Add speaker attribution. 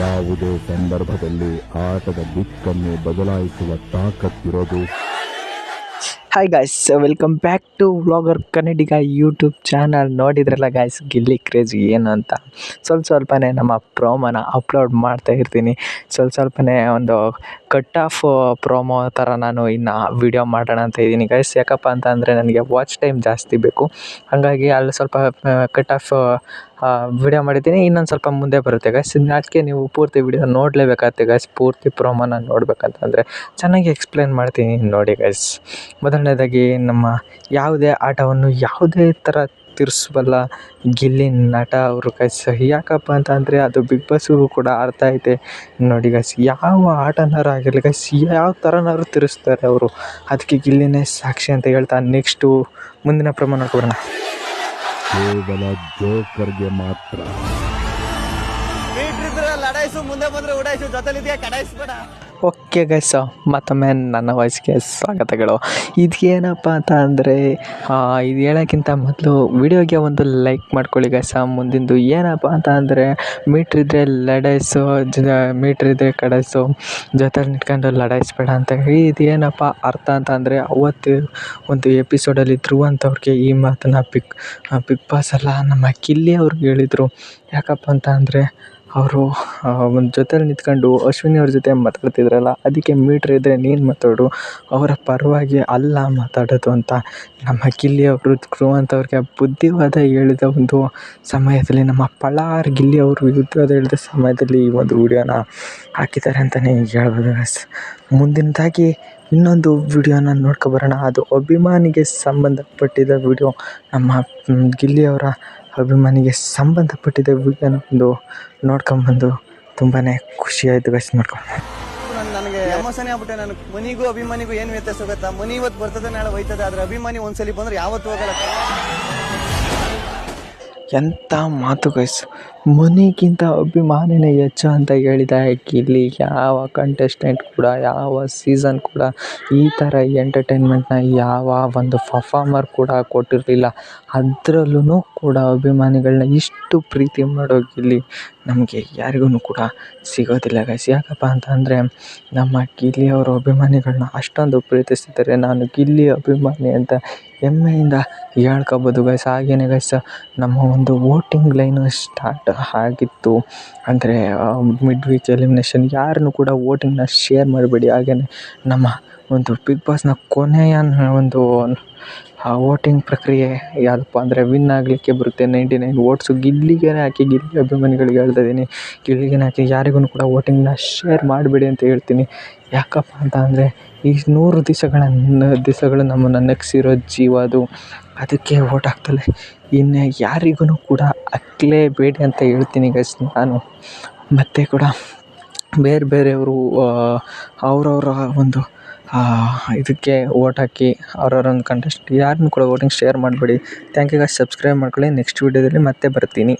Speaker 1: ಯಾವುದೇ ಸಂದರ್ಭದಲ್ಲಿ ಆಟದ ದಿಕ್ಕನ್ನು ಬದಲಾಯಿಸುವ ತಾಕತ್ತಿರೋದು.
Speaker 2: Hi guys welcome back to vlogger Kannadiga YouTube channel ನೋಡಿದ್ರಲ್ಲ ಗಾಯ್ಸ್ ಗಿಲ್ಲಿ ಕ್ರೇಜ್ ಏನು ಅಂತ? ಸ್ವಲ್ಪ ಸ್ವಲ್ಪನೇ ನಮ್ಮ ಪ್ರೋಮೋನ ಅಪ್ಲೋಡ್ ಮಾಡ್ತಾ ಇರ್ತೀನಿ. ಸ್ವಲ್ಪ ಸ್ವಲ್ಪನೇ ಒಂದು ಕಟ್ ಆಫ್ ಪ್ರೋಮೋ ಥರ ನಾನು ಇನ್ನು ವೀಡಿಯೋ ಮಾಡೋಣ ಅಂತ ಇದ್ದೀನಿ ಗಾಯ್ಸ್ ಯಾಕಪ್ಪ ಅಂತ ಅಂದರೆ ನನಗೆ ವಾಚ್ ಟೈಮ್ ಜಾಸ್ತಿ ಬೇಕು. ಹಾಗಾಗಿ ಅಲ್ಲಿ ಸ್ವಲ್ಪ ಕಟ್ ಆಫ್ ವಿಡಿಯೋ ಮಾಡಿದ್ದೀನಿ. ಇನ್ನೊಂದು ಸ್ವಲ್ಪ ಮುಂದೆ ಬರುತ್ತೆ ಗೈಸ್ ಅದಕ್ಕೆ ನೀವು ಪೂರ್ತಿ ವಿಡಿಯೋ ನೋಡಲೇಬೇಕಾಗುತ್ತೆ ಗೈಸ್ ಪೂರ್ತಿ ಪ್ರೋಮೋನ ನೋಡಬೇಕಂತಂದರೆ ಚೆನ್ನಾಗಿ ಎಕ್ಸ್ಪ್ಲೇನ್ ಮಾಡ್ತೀನಿ ನೋಡಿ ಗಾಯ್ಸ್ ಮೊದಲನೇದಾಗಿ ನಮ್ಮ ಯಾವುದೇ ಆಟವನ್ನು ಯಾವುದೇ ಥರ ತಿರ್ಸ್ಬಲ್ಲ ಗಿಲ್ಲಿ ನಟ ಅವರು ಗೈಸ್ ಯಾಕಪ್ಪ ಅಂತ ಅಂದರೆ ಅದು ಬಿಗ್ ಬಾಸ್ಗೂ ಕೂಡ ಅರ್ಥ ಐತೆ. ನೋಡಿ ಗೈಸ್ ಯಾವ ಆಟನಾರು ಆಗಿರಲಿ ಗೈಸ್ ಯಾವ ಥರನಾದ್ರು ತಿರ್ಸ್ತಾರೆ ಅವರು. ಅದಕ್ಕೆ ಗಿಲ್ಲಿನೇ ಸಾಕ್ಷಿ ಅಂತ ಹೇಳ್ತಾ ನೆಕ್ಸ್ಟು ಮುಂದಿನ ಪ್ರಮಾಣ ನೋಡ್ಕೊಬರೋಣ.
Speaker 1: ಕೇವಲ ಜೋಕರ್ಗೆ ಮಾತ್ರ.
Speaker 3: ಲಡಾಯಿಸು ಮುಂದೆ ಬಂದ್ರೆ ಉಡಾಯಿಸು ಜೊತೆಲಿದ್ಯಾ ಕಡಾಯಿಸ್ಬೇಡ
Speaker 2: ಓಕೆ ಗೈಸ್ ಮತ್ತೊಮ್ಮೆ ನನ್ನ ವಾಯ್ಸ್ಗೆ ಸ್ವಾಗತಗಳು. ಇದೇನಪ್ಪ ಅಂತ ಅಂದರೆ ಇದು ಹೇಳೋಕ್ಕಿಂತ ಮೊದಲು ವಿಡಿಯೋಗೆ ಒಂದು ಲೈಕ್ ಮಾಡ್ಕೊಳ್ಳಿ ಗೈಸ ಮುಂದಿಂದು. ಏನಪ್ಪ ಅಂತ ಅಂದರೆ ಮೀಟ್ರ್ ಇದ್ದರೆ ಲಡಾಯಿಸು ಜ ಮೀಟ್ರ್ ಇದ್ದರೆ ಕಡಾಯಿಸು ಜೊತೆಲಿ ನಿಟ್ಕೊಂಡು ಲಡಾಯಿಸ್ಬೇಡ ಅಂತ ಇದೇನಪ್ಪ ಅರ್ಥ ಅಂತ ಅಂದರೆ, ಅವತ್ತು ಒಂದು ಎಪಿಸೋಡಲ್ಲಿ ಧ್ರುವ ಅಂತವ್ರಿಗೆ ಈ ಮಾತನ್ನು ಬಿಗ್ ಬಿಗ್ ಬಾಸ್ ಅಲ್ಲ, ನಮ್ಮ ಕಿಲ್ಲಿ ಅವ್ರಿಗೆ ಹೇಳಿದರು. ಯಾಕಪ್ಪ ಅಂತ ಅಂದರೆ ಅವರು ಒಂದು ಜೊತೆಲಿ ನಿಂತ್ಕೊಂಡು ಅಶ್ವಿನಿ ಅವ್ರ ಜೊತೆ ಮಾತಾಡ್ತಿದ್ರಲ್ಲ, ಅದಕ್ಕೆ ಮೀಟ್ರ್ ಇದ್ದರೆ ನೀನು ಮಾತಾಡು, ಅವರ ಪರವಾಗಿ ಅಲ್ಲ ಮಾತಾಡೋದು ಅಂತ. ನಮ್ಮ ಗಿಲ್ಲಿ ಅವರು ಧ್ರುವ ಅಂತವ್ರಿಗೆ ಬುದ್ಧಿವಾದ ಹೇಳಿದ ಒಂದು ಸಮಯದಲ್ಲಿ, ನಮ್ಮ ಪಳಾರ್ ಗಿಲ್ಲಿ ಅವರು ಯುದ್ಧವಾದ ಹೇಳಿದ ಸಮಯದಲ್ಲಿ ಈ ಒಂದು ವೀಡಿಯೋನ ಹಾಕಿದ್ದಾರೆ ಅಂತಲೇ ಹೇಳ್ಬೋದು ಗೈಸ್ ಮುಂದಿನದಾಗಿ ಇನ್ನೊಂದು ವಿಡಿಯೋನ ನೋಡ್ಕೊಬರೋಣ ಅದು ಅಭಿಮಾನಿಗೆ ಸಂಬಂಧಪಟ್ಟಿದ ವಿಡಿಯೋ. ನಮ್ಮ ಗಿಲ್ಲಿ ಅವರ ಅಭಿಮಾನಿಗೆ ಸಂಬಂಧಪಟ್ಟಿದ್ದ ವಿಡಿಯೋನ ಒಂದು ನೋಡ್ಕೊಂಬಂದು ತುಂಬಾ ಖುಷಿ ಆಯ್ತು ಗೈಸ್ ನೋಡ್ಕೊಂಡು
Speaker 3: ನನಗೆ ಎಮೋಷನ್ ಆಗ್ಬಿಟ್ಟೆ ನನಗೆ ಮನಿಗೂ ಅಭಿಮಾನಿಗೂ ಏನು ವ್ಯತ್ಯಾಸ ಗೊತ್ತಾ? ಮನಿ ಇವತ್ತು ಬರ್ತದೆ ನಾಳೆ ಹೋಯ್ತದೆ. ಆದ್ರೆ ಅಭಿಮಾನಿ ಒಂದ್ಸಲಿ ಬಂದ್ರೆ ಯಾವತ್ತು ಹೋಗಲ್ಲ.
Speaker 2: ಎಂಥ ಮಾತು ಗೈಸ್ ಮನೆಗಿಂತ ಅಭಿಮಾನಿನೇ ಹೆಚ್ಚು ಅಂತ ಹೇಳಿದ ಇಲ್ಲಿ ಯಾವ ಕಂಟೆಸ್ಟೆಂಟ್ ಕೂಡ, ಯಾವ ಸೀಸನ್ ಕೂಡ ಈ ಥರ ಎಂಟರ್ಟೈನ್ಮೆಂಟ್ನ ಯಾವ ಒಂದು ಪರ್ಫಾರ್ಮರ್ ಕೂಡ ಕೊಟ್ಟಿರಲಿಲ್ಲ. ಅದರಲ್ಲೂ ಕೂಡ ಅಭಿಮಾನಿಗಳನ್ನ ಇಷ್ಟು ಪ್ರೀತಿ ಮಾಡೋ ಗಿಲ್ಲಿ ನಮಗೆ ಯಾರಿಗೂ ಕೂಡ ಸಿಗೋದಿಲ್ಲ ಗೈಸ್ ಯಾಕಪ್ಪ ಅಂತ ಅಂದರೆ ನಮ್ಮ ಗಿಲ್ಲಿ ಅವರ ಅಭಿಮಾನಿಗಳನ್ನ ಅಷ್ಟೊಂದು ಪ್ರೀತಿಸ್ತಿದ್ದಾರೆ. ನಾನು ಗಿಲ್ಲಿ ಅಭಿಮಾನಿ ಅಂತ ಹೆಮ್ಮೆಯಿಂದ ಹೇಳ್ಕೊಬೋದು ಗೈಸ್ ಹಾಗೇನೆ ಗೈಸ್ ನಮ್ಮ ಒಂದು ವೋಟಿಂಗ್ ಲೈನು ಸ್ಟಾರ್ಟ್ ಆಗಿತ್ತು. ಅಂದರೆ ಮಿಡ್ ವೀಕ್ ಎಲಿಮಿನೇಷನ್ ಯಾರನ್ನು ಕೂಡ ವೋಟಿಂಗ್ನ ಶೇರ್ ಮಾಡಬೇಡಿ. ಹಾಗೆಯೇ ನಮ್ಮ ಒಂದು ಬಿಗ್ ಬಾಸ್ನ ಕೊನೆಯ ಒಂದು ವೋಟಿಂಗ್ ಪ್ರಕ್ರಿಯೆ ಯಾವುದಪ್ಪ ಅಂದರೆ ವಿನ್ ಆಗಲಿಕ್ಕೆ ಬರುತ್ತೆ. ನೈಂಟಿ ನೈನ್ ವೋಟ್ಸು ಗಿಲ್ಲಿಗೇ ಹಾಕಿ, ಗಿಲ್ಲಿ ಅಭಿಮಾನಿಗಳಿಗೆ ಹೇಳ್ತಾ ಇದ್ದೀನಿ ಗಿಲ್ಲಿಗೆ ಹಾಕಿ ಯಾರಿಗೂ ಕೂಡ ವೋಟಿಂಗ್ನ ಶೇರ್ ಮಾಡಬೇಡಿ ಅಂತ ಹೇಳ್ತೀನಿ. ಯಾಕಪ್ಪ ಅಂತ ಅಂದರೆ ಈ ನೂರು ದಿವಸಗಳ ದಿವಸಗಳು ನಮ್ಮನ್ನು ನೆಗ್ಸಿರೋ ಜೀವ ಅದು. ಅದಕ್ಕೆ ವೋಟ್ ಹಾಕ್ತಲೇ ಇನ್ನು ಯಾರಿಗೂ ಕೂಡ ಹಾಕ್ಲೇಬೇಡಿ ಅಂತ ಹೇಳ್ತೀನಿ ಗೈಸ್ ನಾನು. ಮತ್ತು ಕೂಡ ಬೇರೆ ಬೇರೆಯವರು ಅವರವರ ಒಂದು ಇದಕ್ಕೆ ವೋಟ್ ಹಾಕಿ ಅವ್ರವ್ರ ಒಂದು ಕಂಟೆಸ್ಟ್ ಯಾರನ್ನೂ ಕೂಡ ವೋಟಿಂಗ್ ಶೇರ್ ಮಾಡಬೇಡಿ. ಥ್ಯಾಂಕ್ ಯು ಗೈಸ್ ಸಬ್ಸ್ಕ್ರೈಬ್ ಮಾಡ್ಕೊಳ್ಳಿ. ನೆಕ್ಸ್ಟ್ ವೀಡಿಯೋದಲ್ಲಿ ಮತ್ತೆ ಬರ್ತೀನಿ.